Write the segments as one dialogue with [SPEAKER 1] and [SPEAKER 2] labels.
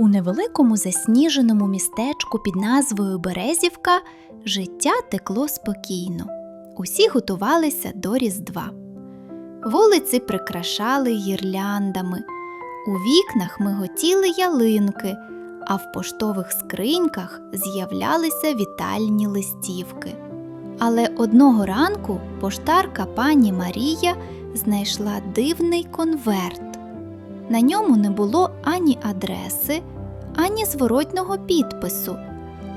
[SPEAKER 1] У невеликому засніженому містечку під назвою Березівка життя текло спокійно. Усі готувалися до Різдва. Вулиці прикрашали гірляндами, у вікнах миготіли ялинки, а в поштових скриньках з'являлися вітальні листівки. Але одного ранку поштарка пані Марія знайшла дивний конверт. На ньому не було ані адреси, ані зворотного підпису,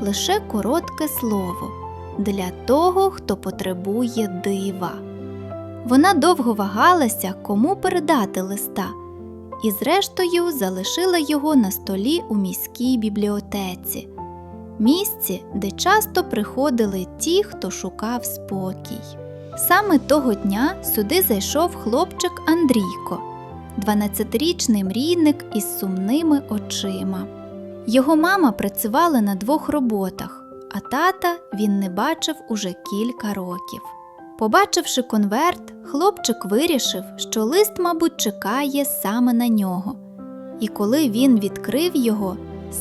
[SPEAKER 1] лише коротке слово для того, хто потребує дива. Вона довго вагалася, кому передати листа, і зрештою залишила його на столі у міській бібліотеці, місці, де часто приходили ті, хто шукав спокій. Саме того дня сюди зайшов хлопчик Андрійко, 12-річний мрійник із сумними очима. Його мама працювала на двох роботах, а тата він не бачив уже кілька років. Побачивши конверт, хлопчик вирішив, що лист, мабуть, чекає саме на нього. І коли він відкрив його,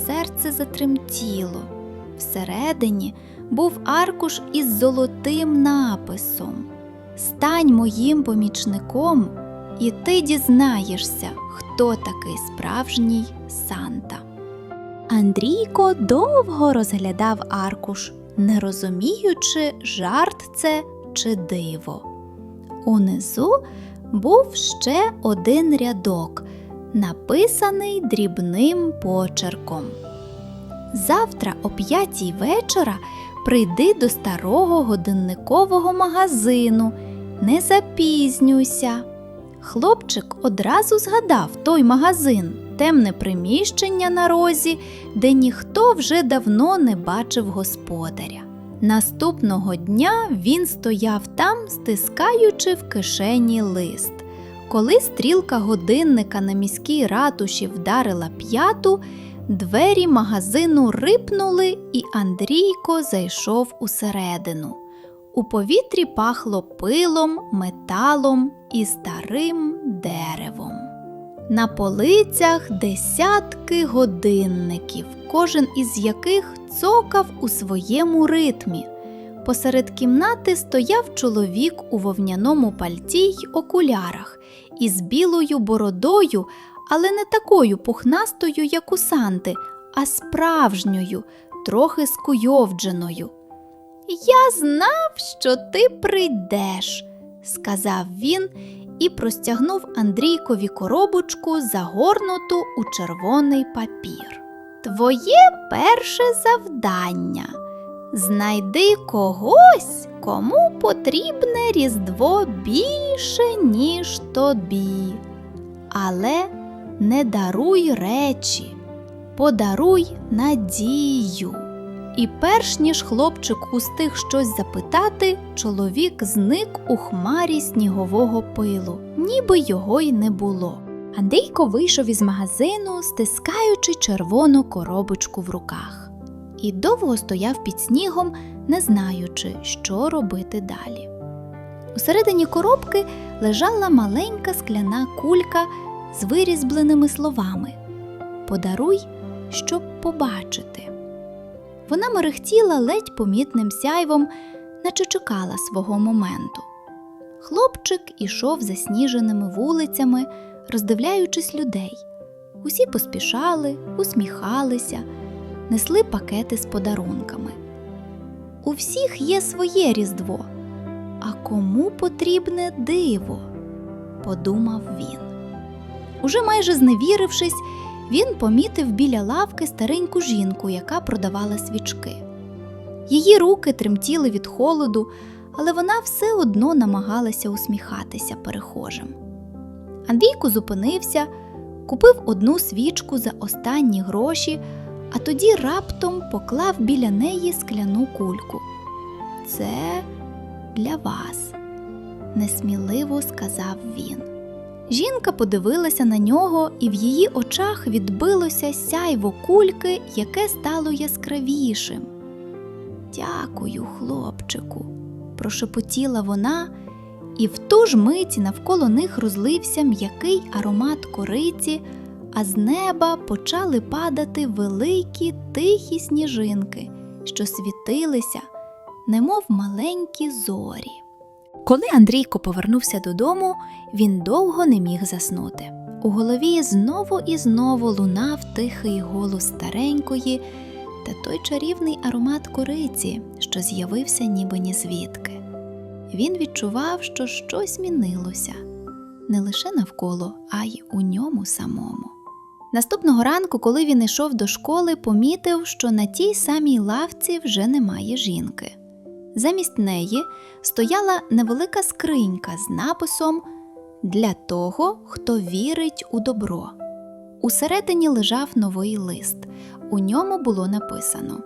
[SPEAKER 1] серце затремтіло. Всередині був аркуш із золотим написом Стань моїм помічником, і ти дізнаєшся, хто такий справжній Санта. Андрійко довго розглядав аркуш, не розуміючи, жарт це чи диво. Унизу був ще один рядок, написаний дрібним почерком. Завтра о п'ятій вечора прийди до старого годинникового магазину, не запізнюйся. Хлопчик одразу згадав той магазин, темне приміщення на розі, де ніхто вже давно не бачив господаря. Наступного дня він стояв там, стискаючи в кишені лист. Коли стрілка годинника на міській ратуші вдарила п'яту, двері магазину рипнули, і Андрійко зайшов усередину. У повітрі пахло пилом, металом і старим деревом. На полицях десятки годинників, кожен із яких цокав у своєму ритмі. Посеред кімнати стояв чоловік у вовняному пальті й окулярах із білою бородою, але не такою пухнастою, як у Санти, а справжньою, трохи скуйовдженою. Я знав, що ти прийдеш, сказав він і простягнув Андрійкові коробочку, загорнуту у червоний папір. Твоє перше завдання знайди когось, кому потрібне Різдво більше, ніж тобі. Але не даруй речі, подаруй надію. І перш ніж хлопчик устиг щось запитати, чоловік зник у хмарі снігового пилу, ніби його й не було. Андрійко вийшов із магазину, стискаючи червону коробочку в руках, і довго стояв під снігом, не знаючи, що робити далі. Усередині коробки лежала маленька скляна кулька з вирізбленими словами Подаруй, щоб побачити. Вона мерехтіла ледь помітним сяйвом, наче чекала свого моменту. Хлопчик ішов засніженими вулицями, роздивляючись людей. Усі поспішали, усміхалися, несли пакети з подарунками. У всіх є своє різдво, а кому потрібне диво, подумав він. Уже майже зневірившись, він помітив біля лавки стареньку жінку, яка продавала свічки. Її руки тремтіли від холоду, але вона все одно намагалася усміхатися перехожим. Андрійко зупинився, купив одну свічку за останні гроші, а тоді раптом поклав біля неї скляну кульку. Це для вас, несміливо сказав він. Жінка подивилася на нього, і в її очах відбилося сяйво кульки, яке стало яскравішим. Дякую, хлопчику, прошепотіла вона, і в ту ж мить навколо них розлився м'який аромат кориці, а з неба почали падати великі тихі сніжинки, що світилися, немов маленькі зорі. Коли Андрійко повернувся додому, він довго не міг заснути. У голові знову і знову лунав тихий голос старенької та той чарівний аромат кориці, що з'явився ніби ні звідки. Він відчував, що щось змінилося не лише навколо, а й у ньому самому. Наступного ранку, коли він йшов до школи, помітив, що на тій самій лавці вже немає жінки. Замість неї стояла невелика скринька з написом Для того, хто вірить у добро. Усередині лежав новий лист. У ньому було написано: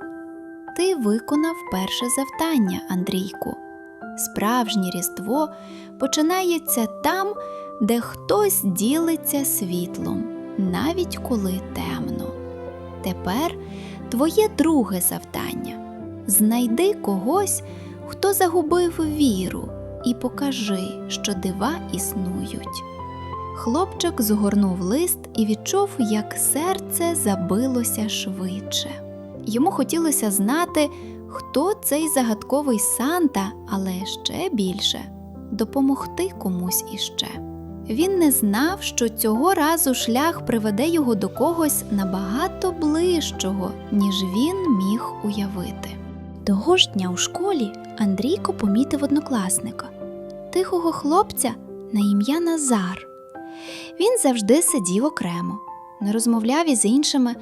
[SPEAKER 1] Ти виконав перше завдання, Андрійку. Справжнє Різдво починається там, де хтось ділиться світлом, навіть коли темно. Тепер твоє друге завдання знайди когось, хто загубив віру, і покажи, що дива існують. Хлопчик згорнув лист і відчув, як серце забилося швидше. Йому хотілося знати, хто цей загадковий Санта, але ще більше допомогти комусь іще. Він не знав, що цього разу шлях приведе його до когось набагато ближчого, ніж він міг уявити. Того ж дня у школі Андрійко помітив однокласника, тихого хлопця на ім'я Назар. Він завжди сидів окремо, не розмовляв із іншими,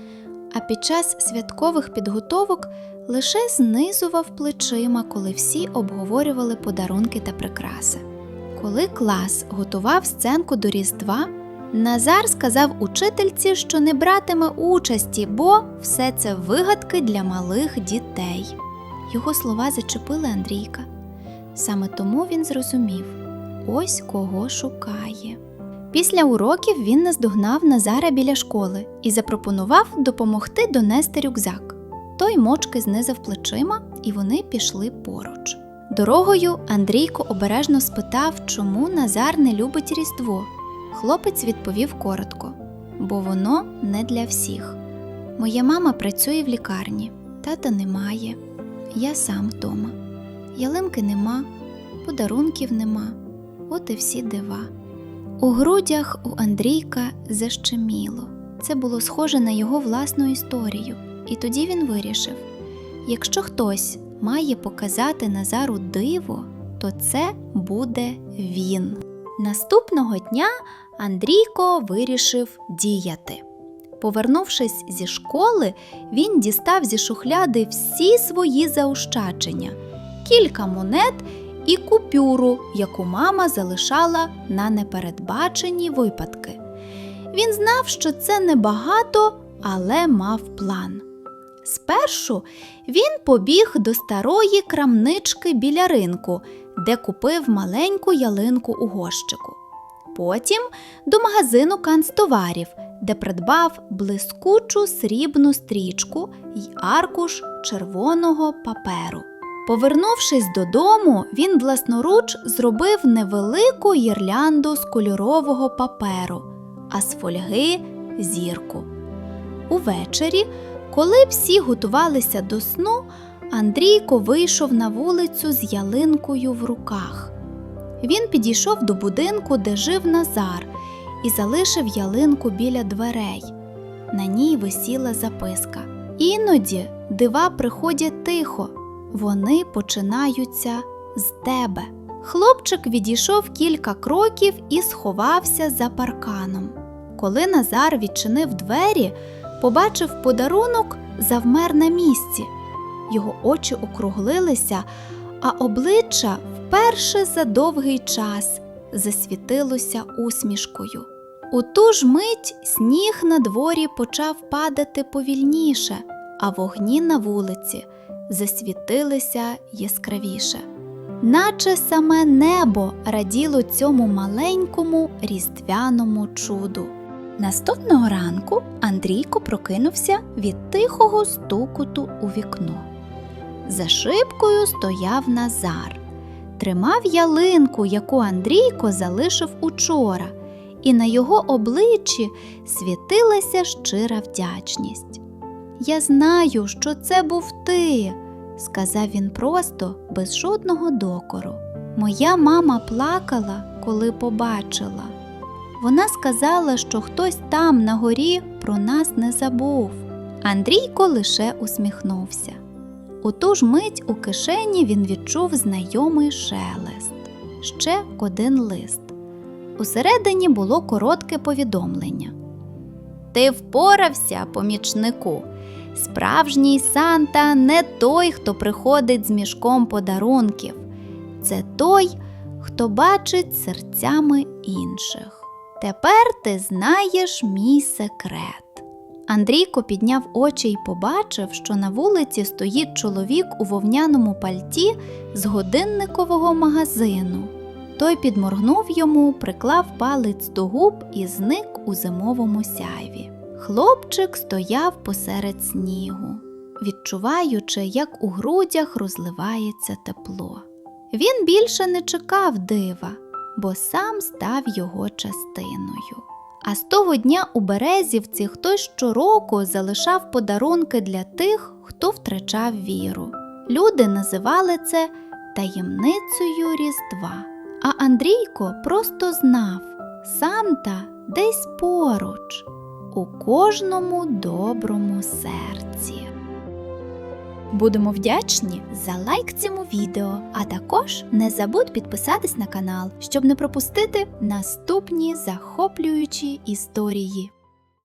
[SPEAKER 1] а під час святкових підготовок лише знизував плечима, коли всі обговорювали подарунки та прикраси. Коли клас готував сценку до Різдва, Назар сказав учительці, що не братиме участі, бо все це вигадки для малих дітей. Його слова зачепили Андрійка. Саме тому він зрозумів ось кого шукає. Після уроків він наздогнав Назара біля школи і запропонував допомогти донести рюкзак. Той мочки знизав плечима, і вони пішли поруч. Дорогою Андрійко обережно спитав, чому Назар не любить Різдво. Хлопець відповів коротко, бо воно не для всіх. Моя мама працює в лікарні, тата немає. Я сам вдома. Ялинки нема, подарунків нема, от і всі дива. У грудях у Андрійка защеміло. Це було схоже на його власну історію, і тоді він вирішив: якщо хтось має показати Назару диво, то це буде він. Наступного дня Андрійко вирішив діяти. Повернувшись зі школи, він дістав зі шухляди всі свої заощадження, кілька монет і купюру, яку мама залишала на непередбачені випадки. Він знав, що це небагато, але мав план. Спершу він побіг до старої крамнички біля ринку, де купив маленьку ялинку у горщику. Потім до магазину канцтоварів, де придбав блискучу срібну стрічку й аркуш червоного паперу. Повернувшись додому, він власноруч зробив невелику гірлянду з кольорового паперу, а з фольги зірку. Увечері, коли всі готувалися до сну, Андрійко вийшов на вулицю з ялинкою в руках. Він підійшов до будинку, де жив Назар, і залишив ялинку біля дверей. На ній висіла записка. Іноді дива приходять тихо, вони починаються з тебе. Хлопчик відійшов кілька кроків і сховався за парканом. Коли Назар відчинив двері, побачив подарунок, завмер на місці. Його очі округлилися, а обличчя вперше за довгий час засвітилося усмішкою. У ту ж мить сніг на дворі почав падати повільніше, а вогні на вулиці засвітилися яскравіше. Наче саме небо раділо цьому маленькому різдвяному чуду. Наступного ранку Андрійко прокинувся від тихого стукоту у вікно. За шибкою стояв Назар, тримав ялинку, яку Андрійко залишив учора, і на його обличчі світилася щира вдячність. Я знаю, що це був ти, сказав він просто, без жодного докору. Моя мама плакала, коли побачила. Вона сказала, що хтось там на горі про нас не забув. Андрійко лише усміхнувся. У ту ж мить у кишені він відчув знайомий шелест, ще один лист. Усередині було коротке повідомлення. Ти впорався, помічнику. Справжній Санта не той, хто приходить з мішком подарунків. Це той, хто бачить серцями інших. Тепер ти знаєш мій секрет. Андрійко підняв очі й побачив, що на вулиці стоїть чоловік у вовняному пальті з годинникового магазину. Той підморгнув йому, приклав палець до губ і зник у зимовому сяйві. Хлопчик стояв посеред снігу, відчуваючи, як у грудях розливається тепло. Він більше не чекав дива, бо сам став його частиною. А з того дня у Березівці хтось щороку залишав подарунки для тих, хто втрачав віру. Люди називали це таємницею Різдва. А Андрійко просто знав Санта десь поруч, у кожному доброму серці. Будемо вдячні за лайк цьому відео, а також не забудь підписатись на канал, щоб не пропустити наступні захоплюючі історії.